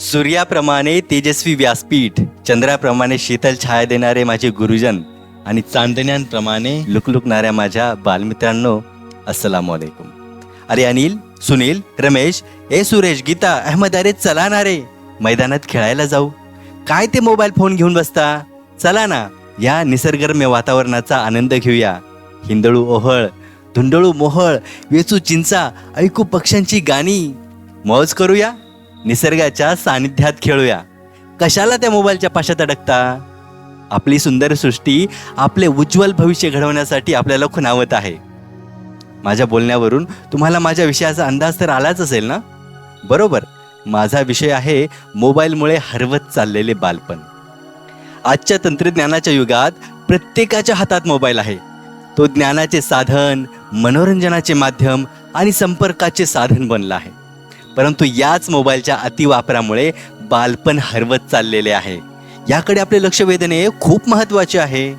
सूर्याप्रमाणे तेजस्वी व्यासपीठ चंद्राप्रमाणे शीतल छाया देणारे माझे गुरुजन आणि चांदण्यांप्रमाणे लुकलुकणाऱ्या माझ्या बालमित्रांनो अस्सलाम वालेकुम अरे अनिल सुनील रमेश ए सुरेश गीता अहमद अरे चला ना रे मैदानात खेळायला जाऊ. काय ते मोबाईल फोन घेऊन बसता? चला ना या निसर्गरम्य वातावरणाचा आनंद घेऊया. हिंदळू ओहळ धुंडळू मोहळ वेचू चिंचा ऐकू पक्ष्यांची गाणी. मौज करूया? निसर्गाच्या सानिध्यात खेळूया. कशाला त्या मोबाईलच्या पाशात अडकता? आपली सुंदर सृष्टी आपले उज्ज्वल भविष्य घडवण्यासाठी आपल्याला खुणावत आहे. माझ्या बोलण्यावरून तुम्हाला माझ्या विषयाचा अंदाज तर आलाच असेल ना? बरोबर. माझा विषय आहे मोबाईलमुळे हरवत चाललेले बालपण. आजच्या तंत्रज्ञानाच्या युगात प्रत्येकाच्या हातात मोबाईल आहे. तो ज्ञानाचे साधन मनोरंजनाचे माध्यम आणि संपर्काचे साधन बनला आहे. परंतु याच मोबाईलच्या अतिवापरामुळे बालपण हरवत चाललेले आहे. याकडे आपले लक्ष वेधणे खूप महत्त्वाचे आहे.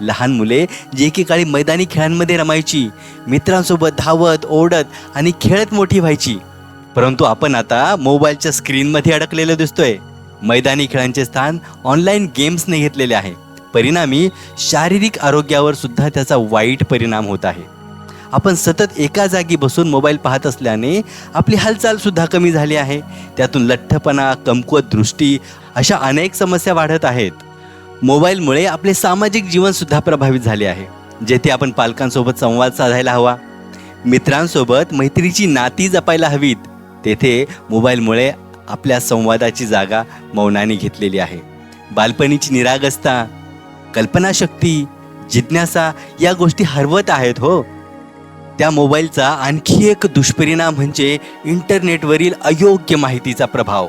लहान मुले जे एकेकाळी मैदानी खेळांमध्ये रमायची मित्रांसोबत धावत ओढत आणि खेळत मोठी व्हायची. परंतु आपण आता मोबाईलच्या स्क्रीनमध्ये अडकलेलं दिसतोय. मैदानी खेळांचे स्थान ऑनलाईन गेम्सने घेतलेले आहे. परिणामी शारीरिक आरोग्यावर सुद्धा त्याचा वाईट परिणाम होत आहे. आपण सतत एका जागी बसून मोबाईल पाहत असल्याने आपली हालचालसुद्धा कमी झाली आहे. त्यातून लठ्ठपणा कमकुवत दृष्टी अशा अनेक समस्या वाढत आहेत. मोबाईलमुळे आपले सामाजिक जीवनसुद्धा प्रभावित झाले आहे. जेथे आपण पालकांसोबत संवाद साधायला हवा. मित्रांसोबत मैत्रीची नाती जपायला हवीत. तेथे मोबाईलमुळे आपल्या संवादाची जागा मौनाने घेतलेली आहे. बालपणीची निरागसता कल्पनाशक्ती जिज्ञासा या गोष्टी हरवत आहेत हो. त्या मोबाईलचा आणखी एक दुष्परिणाम म्हणजे इंटरनेटवरील अयोग्य माहितीचा प्रभाव.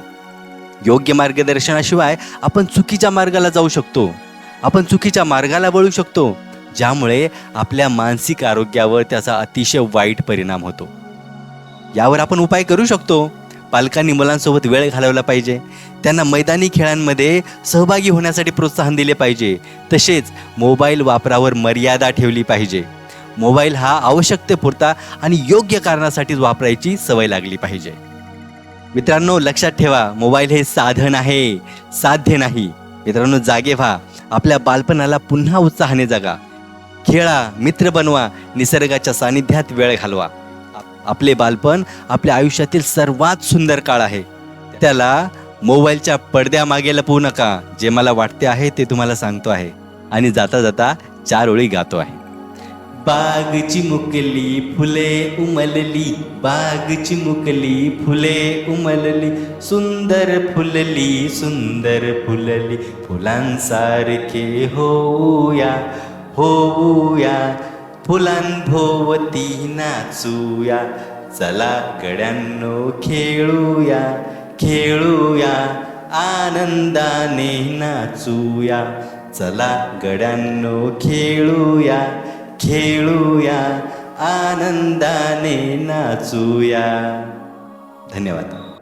योग्य मार्गदर्शनाशिवाय आपण चुकीच्या मार्गाला जाऊ शकतो. आपण चुकीच्या मार्गाला वळू शकतो ज्यामुळे आपल्या मानसिक आरोग्यावर त्याचा अतिशय वाईट परिणाम होतो. यावर आपण उपाय करू शकतो. पालकांनी मुलांसोबत वेळ घालवला पाहिजे. त्यांना मैदानी खेळांमध्ये सहभागी होण्यासाठी प्रोत्साहन दिले पाहिजे. तसेच मोबाईल वापरावर मर्यादा ठेवली पाहिजे. मोबाईल हा आवश्यकतेपुरता आणि योग्य कारणासाठीच वापरायची सवय लागली पाहिजे. मित्रांनो लक्षात ठेवा मोबाईल हे साधन आहे साध्य नाही. मित्रांनो जागे व्हा आपल्या बालपणाला पुन्हा उत्साहाने जगा. खेळा मित्र बनवा निसर्गाच्या सानिध्यात वेळ घालवा. आपले बालपण आपल्या आयुष्यातील सर्वात सुंदर काळ आहे. त्याला मोबाईलच्या पडद्यामागे लपवू नका. जे मला वाटते आहे ते तुम्हाला सांगतो आहे. आणि जाता जाता चार ओळी गातो आहे. बाग चिमुकली फुले उमलली बाग चिमुकली फुले उमलली सुंदर फुलली सुंदर फुलली फुलांसारखे होऊया होऊया फुलांभोवती नाचूया चला गड्यांनो खेळूया खेळूया आनंदाने नाचूया चला गड्यांनो खेळूया खेळूया आनंदाने नाचूया. धन्यवाद.